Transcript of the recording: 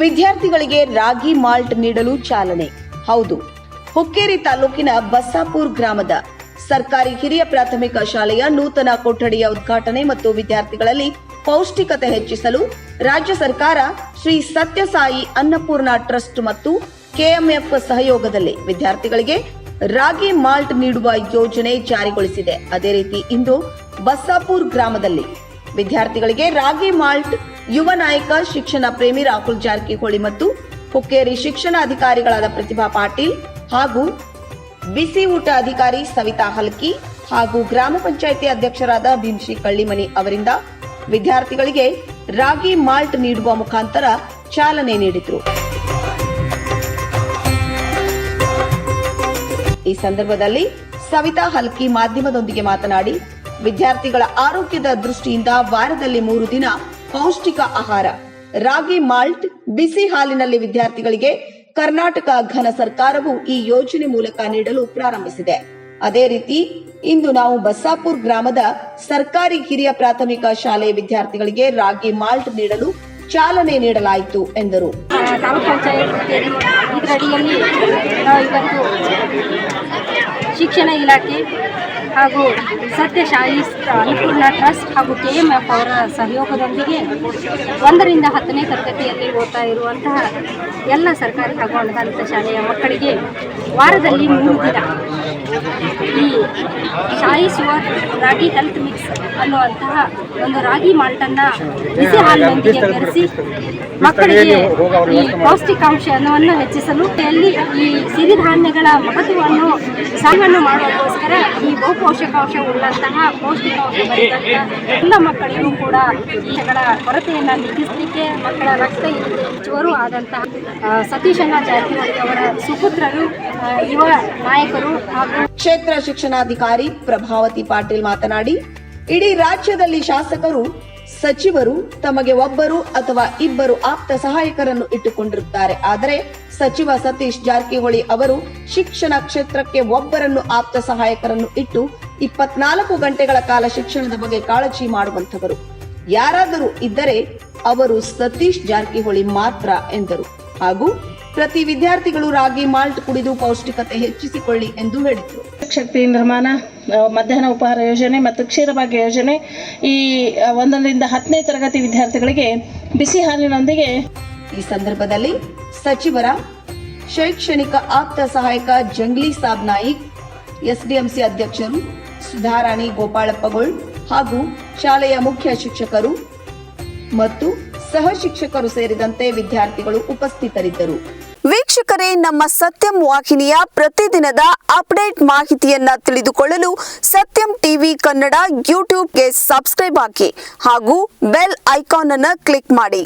ವಿದ್ಯಾರ್ಥಿಗಳಿಗೆ ರಾಗಿ ಮಾಲ್ಟ್ ನೀಡಲು ಚಾಲನೆ. ಹೌದು. ಹುಕ್ಕೇರಿ ತಾಲೂಕಿನ ಬಸ್ಸಾಪುರ್ ಗ್ರಾಮದ ಸರ್ಕಾರಿ ಹಿರಿಯ ಪ್ರಾಥಮಿಕ ಶಾಲೆಯ ನೂತನ ಕೊಠಡಿಯ ಉದ್ಘಾಟನೆ ಮತ್ತು ವಿದ್ಯಾರ್ಥಿಗಳಲ್ಲಿ ಪೌಷ್ಟಿಕತೆ ಹೆಚ್ಚಿಸಲು ರಾಜ್ಯ ಸರ್ಕಾರ ಶ್ರೀ ಸತ್ಯಸಾಯಿ ಅನ್ನಪೂರ್ಣ ಟ್ರಸ್ಟ್ ಮತ್ತು ಕೆಎಂಎಫ್ ಸಹಯೋಗದಲ್ಲಿ ವಿದ್ಯಾರ್ಥಿಗಳಿಗೆ ರಾಗಿ ಮಾಲ್ಟ್ ನೀಡುವ ಯೋಜನೆ ಜಾರಿಗೊಳಿಸಿದೆ. ಅದೇ ರೀತಿ ಇಂದು ಬಸ್ಸಾಪುರ್ ಗ್ರಾಮದಲ್ಲಿ ವಿದ್ಯಾರ್ಥಿಗಳಿಗೆ ರಾಗಿ ಮಾಲ್ಟ್ ಯುವ ನಾಯಕ, ಶಿಕ್ಷಣ ಪ್ರೇಮಿ ರಾಹುಲ್ ಜಾರಕಿಹೊಳಿ ಮತ್ತು ಹುಕ್ಕೇರಿ ಶಿಕ್ಷಣ ಅಧಿಕಾರಿಗಳಾದ ಪ್ರತಿಭಾ ಪಾಟೀಲ್ ಹಾಗೂ ಬಿಸಿ ಊಟ ಅಧಿಕಾರಿ ಸವಿತಾ ಹಲ್ಕಿ ಹಾಗೂ ಗ್ರಾಮ ಪಂಚಾಯಿತಿ ಅಧ್ಯಕ್ಷರಾದ ಭೀಮ್ಶಿ ಕಳ್ಳಿಮನಿ ಅವರಿಂದ ವಿದ್ಯಾರ್ಥಿಗಳಿಗೆ ರಾಗಿ ಮಾಲ್ಟ್ ನೀಡುವ ಮುಖಾಂತರ ಚಾಲನೆ ನೀಡಿದರು. ಈ ಸಂದರ್ಭದಲ್ಲಿ ಸವಿತಾ ಹಲ್ಕಿ ಮಾಧ್ಯಮದೊಂದಿಗೆ ಮಾತನಾಡಿ, ವಿದ್ಯಾರ್ಥಿಗಳ ಆರೋಗ್ಯದ ದೃಷ್ಟಿಯಿಂದ ವಾರದಲ್ಲಿ ಮೂರು ದಿನ ಪೌಷ್ಟಿಕ ಆಹಾರ, ರಾಗಿ, ಮಾಲ್ಟ್, ಬಿಸಿ ಹಾಲಿನಲ್ಲಿ ವಿದ್ಯಾರ್ಥಿಗಳಿಗೆ ಕರ್ನಾಟಕ ಘನ ಸರ್ಕಾರವು ಈ ಯೋಜನೆ ಮೂಲಕ ನೀಡಲು ಪ್ರಾರಂಭಿಸಿದೆ. ಅದೇ ರೀತಿ, ಇಂದು ನಾವು ಬಸ್ಸಾಪುರ್ ಗ್ರಾಮದ ಸರ್ಕಾರಿ ಹಿರಿಯ ಪ್ರಾಥಮಿಕ ಶಾಲೆ ವಿದ್ಯಾರ್ಥಿಗಳಿಗೆ ರಾಗಿ, ಮಾಲ್ಟ್ ನೀಡಲು ಚಾಲನೆ ನೀಡಲಾಯಿತು ಎಂದರು. ಶಿಕ್ಷಣ ಇಲಾಖೆ ಹಾಗೂ ಸತ್ಯಶಾಹಿ ಅನ್ನಪೂರ್ಣ ಟ್ರಸ್ಟ್ ಹಾಗೂ ಕೆ ಎಂ ಎಫ್ ಅವರ ಸಹಯೋಗದೊಂದಿಗೆ ಒಂದರಿಂದ ಹತ್ತನೇ ತರಗತಿಯಲ್ಲಿ ಓದ್ತಾ ಇರುವಂತಹ ಎಲ್ಲ ಸರ್ಕಾರಿ ಹಾಗೂ ಅನುದಾನಿತ ಶಾಲೆಯ ಮಕ್ಕಳಿಗೆ ವಾರದಲ್ಲಿ ಮೂರು ದಿನ ಈ ಶಾಯಿ ಸುವರ್ ರಾಗಿ ಹೆಲ್ತ್ ಮಿಕ್ಸ್ ಅನ್ನುವಂತಹ ಒಂದು ರಾಗಿ ಮಾಲ್ಟನ್ನು ಬಿಸಿ ಹಾಲಿನೊಂದಿಗೆ ಬೆರೆಸಿ ಮಕ್ಕಳಿಗೆ ಈ ಪೌಷ್ಟಿಕಾಂಶವನ್ನು ಹೆಚ್ಚಿಸಲು ಎಲ್ಲಿ ಈ ಸಿರಿಧಾನ್ಯಗಳ ಮಹತ್ವವನ್ನು ಸಾಗನ್ನು ಮಾಡುವುದಕ್ಕೋಸ್ಕರ ಈ ಬಹುಪೋಷಕಾಂಶ ಉಳ್ಳಂತಹ ಪೌಷ್ಟಿಕಾಂಶ ಎಲ್ಲ ಮಕ್ಕಳಿಗೂ ಕೂಡ ಈಗಳ ಕೊರತೆಯನ್ನು ನೀಗಿಸಲಿಕ್ಕೆ ಮಕ್ಕಳ ರಕ್ತ ಹೆಚ್ಚುವರು ಆದಂತಹ ಸತೀಶಣ್ಣ ಜಾರಕಿಹೊಳಿ ಅವರ ಸುಪುತ್ರರು ಯುವ ನಾಯಕರು ಹಾಗೂ ಕ್ಷೇತ್ರ ಶಿಕ್ಷಣಾಧಿಕಾರಿ ಪ್ರಭಾವತಿ ಪಾಟೀಲ್ ಮಾತನಾಡಿ, ಇಡೀ ರಾಜ್ಯದಲ್ಲಿ ಶಾಸಕರು, ಸಚಿವರು ತಮಗೆ ಒಬ್ಬರು ಅಥವಾ ಇಬ್ಬರು ಆಪ್ತ ಸಹಾಯಕರನ್ನು ಇಟ್ಟುಕೊಂಡಿರುತ್ತಾರೆ. ಆದರೆ ಸಚಿವ ಸತೀಶ್ ಜಾರಕಿಹೊಳಿ ಅವರು ಶಿಕ್ಷಣ ಕ್ಷೇತ್ರಕ್ಕೆ ಒಬ್ಬರನ್ನು ಆಪ್ತ ಸಹಾಯಕರನ್ನು ಇಟ್ಟು ಇಪ್ಪತ್ನಾಲ್ಕು ಗಂಟೆಗಳ ಕಾಲ ಶಿಕ್ಷಣದ ಬಗ್ಗೆ ಕಾಳಜಿ ಮಾಡುವಂತವರು ಯಾರಾದರೂ ಇದ್ದರೆ ಅವರು ಸತೀಶ್ ಜಾರಕಿಹೊಳಿ ಮಾತ್ರ ಎಂದರು. ಹಾಗೂ ಪ್ರತಿ ವಿದ್ಯಾರ್ಥಿಗಳು ರಾಗಿ, ಮಾಲ್ಟ್ ಕುಡಿದು ಪೌಷ್ಟಿಕತೆ ಹೆಚ್ಚಿಸಿಕೊಳ್ಳಿ ಎಂದು ಹೇಳಿದರು. ಶಕ್ತಿ ನಿರ್ಮಾಣ ಮಧ್ಯಾಹ್ನ ಉಪಹಾರ ಯೋಜನೆ ಮತ್ತು ಕ್ಷೀರಭಾಗ್ಯ ಯೋಜನೆ ಈ ಒಂದರಿಂದ ಹತ್ತನೇ ತರಗತಿ ವಿದ್ಯಾರ್ಥಿಗಳಿಗೆ ಬಿಸಿ ಹಾಲಿನೊಂದಿಗೆ ಈ ಸಂದರ್ಭದಲ್ಲಿ ಸಚಿವರ ಶೈಕ್ಷಣಿಕ ಆಪ್ತ ಸಹಾಯಕ ಜಂಗ್ಲಿ ಸಾಬ್ ನಾಯಿಕ್, ಎಸ್ಡಿಎಂಸಿ ಅಧ್ಯಕ್ಷರು ಸುಧಾರಾಣಿ ಗೋಪಾಳಪ್ಪಗೋಳ್ ಹಾಗೂ ಶಾಲೆಯ ಮುಖ್ಯ ಶಿಕ್ಷಕರು ಮತ್ತು ಸಹ ಶಿಕ್ಷಕರು ಸೇರಿದಂತೆ ವಿದ್ಯಾರ್ಥಿಗಳು ಉಪಸ್ಥಿತರಿದ್ದರು. ವೀಕ್ಷಕರೇ, ನಮ್ಮ ಸತ್ಯಂ ವಾಹಿನಿಯ ಪ್ರತಿದಿನದ ಅಪ್ಡೇಟ್ ಮಾಹಿತಿಯನ್ನ ತಿಳಿದುಕೊಳ್ಳಲು ಸತ್ಯಂ ಟಿವಿ ಕನ್ನಡ ಯೂಟ್ಯೂಬ್ಗೆ ಸಬ್ಸ್ಕ್ರೈಬ್ ಹಾಕಿ ಹಾಗೂ ಬೆಲ್ ಐಕಾನ್ ಅನ್ನು ಕ್ಲಿಕ್ ಮಾಡಿ.